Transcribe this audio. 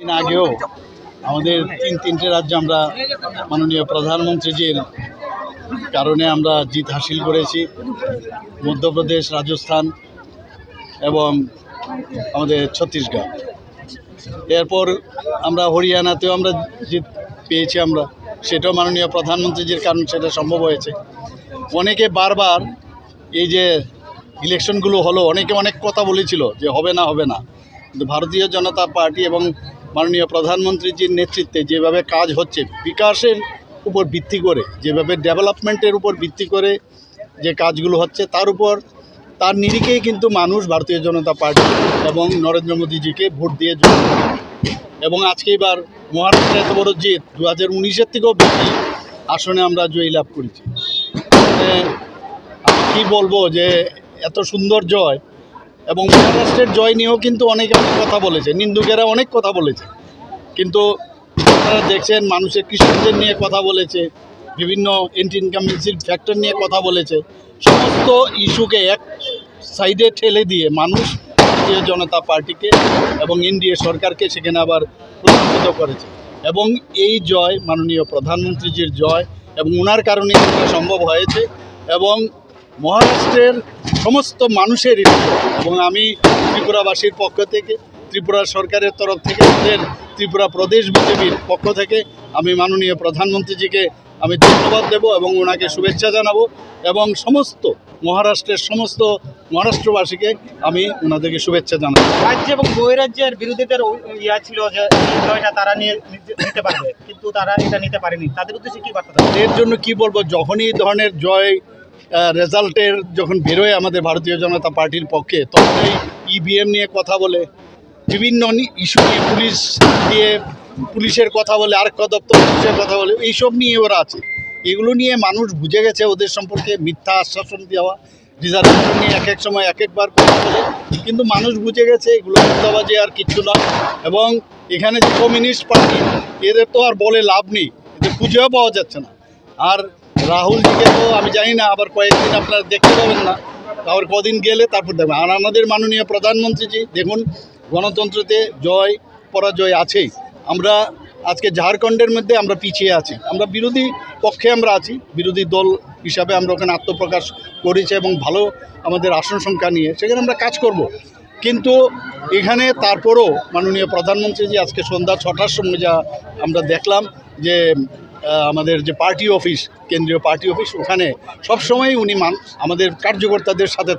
দিন আগেও আমাদের তিন তিনটে রাজ্যে আমরা মাননীয় প্রধানমন্ত্রীজির কারণে আমরা জিত হাসিল করেছি। মধ্যপ্রদেশ, রাজস্থান এবং আমাদের ছত্তিশগড়। এরপর আমরা হরিয়ানাতেও আমরা জিত পেয়েছি আমরা। সেটাও মাননীয় প্রধানমন্ত্রীজির কারণে সেটা সম্ভব হয়েছে। অনেকে বারবার এই যে ইলেকশনগুলো হলো, অনেকে অনেক কথা বলেছিল যে হবে না হবে না। কিন্তু ভারতীয় জনতা পার্টি এবং মাননীয় প্রধানমন্ত্রীজির নেতৃত্বে যেভাবে কাজ হচ্ছে, বিকাশের উপর ভিত্তি করে, যেভাবে ডেভেলপমেন্টের উপর ভিত্তি করে যে কাজগুলো হচ্ছে, তার উপর, তার নিরিখেই কিন্তু মানুষ ভারতীয় জনতা পার্টি এবং নরেন্দ্র মোদীজিকে ভোট দিয়ে জয় এবং আজকে এবার মহারাষ্ট্রে এত বড় জিত দু হাজার উনিশের থেকেও বেশি আসনে আমরা জয়ী লাভ করেছি। মানে কী বলব যে, এত সুন্দর জয় এবং মহারাষ্ট্রের জয় নিয়েও কিন্তু অনেকে অনেক কথা বলেছে। নিন্দুকেরা অনেক কথা বলেছে। কিন্তু আপনারা দেখছেন, মানুষের কৃষকদের নিয়ে কথা বলেছে, বিভিন্ন এন্টি ইনকামেন্সির ফ্যাক্টর নিয়ে কথা বলেছে। সমস্ত ইস্যুকে এক সাইডে ঠেলে দিয়ে মানুষ ভারতীয় জনতা পার্টিকে এবং এনডিএ সরকারকে সেখানে আবার প্রতিষ্ঠিত করেছে। এবং এই জয়, মাননীয় প্রধানমন্ত্রীজির জয় এবং ওনার কারণে সম্ভব হয়েছে। এবং মহারাষ্ট্রের সমস্ত মানুষের এবং আমি ত্রিপুরাবাসীর পক্ষ থেকে ত্রিপুরা সরকারের তরফ থেকে আমাদের ত্রিপুরা প্রদেশ বিজেপির পক্ষ থেকে আমি মাননীয় প্রধানমন্ত্রীজিকে আমি ধন্যবাদ দেব এবং ওনাকে শুভেচ্ছা জানাব এবং সমস্ত মহারাষ্ট্রের সমস্ত মহারাষ্ট্রবাসীকে আমি ওনাদেরকে শুভেচ্ছা জানাব। রাজ্য এবং বহিরাজ্যের বিরোধীদের ইয়া ছিল যে এই জয়টা তারা নিয়ে নিতে- নিতে পারবে কিন্তু তারা এটা নিতে পারেনি। তাদের উদ্দেশ্যে কি বার্তা এর জন্য কি বলব? যখনই এই ধরনের জয় রেজাল্টের যখন বেরোয় আমাদের ভারতীয় জনতা পার্টির পক্ষে তখন এই ইভিএম নিয়ে কথা বলে, বিভিন্ন ইস্যু নিয়ে পুলিশ দিয়ে পুলিশের কথা বলে আরেকটা দপ্তর পুলিশের কথা বলে, এইসব নিয়ে ওরা আছে। এগুলো নিয়ে মানুষ বুঝে গেছে ওদের সম্পর্কে মিথ্যা আশ্বাসন দেওয়া রিজার্ভেশন নিয়ে এক এক সময় এক একবার কথা বলে, কিন্তু মানুষ বুঝে গেছে এগুলো মুদ্রাবাজি আর কিচ্ছু নয়। এবং এখানে যে কমিউনিস্ট পার্টি, এদের তো আর বলে লাভ নেই, এদের খুঁজেও পাওয়া যাচ্ছে না। আর রাহুলজিকে তো, আমি জানি না, আবার কয়েকদিন আপনারা দেখতে পাবেন না। আবার কদিন গেলে তারপর দেখবেন। আর আমাদের মাননীয় প্রধানমন্ত্রীজি, দেখুন, গণতন্ত্রতে জয়, পরাজয় আছেই। আমরা আজকে ঝাড়খণ্ডের মধ্যে আমরা পিছিয়ে আছি। আমরা বিরোধী পক্ষে আমরা আছি। বিরোধী দল হিসাবে আমরা ওখানে আত্মপ্রকাশ করেছি এবং ভালো আমাদের আসন সংখ্যা নিয়ে সেখানে আমরা কাজ করব। কিন্তু এখানে তারপরও মাননীয় প্রধানমন্ত্রীজি আজকে সন্ধ্যা ছটার সময় যা আমরা দেখলাম যে আমাদের যে পার্টি অফিস কেন্দ্রীয় পার্টি অফিস ওখানে সবসময় উনি আমাদের কার্যকর্তাদের সাথে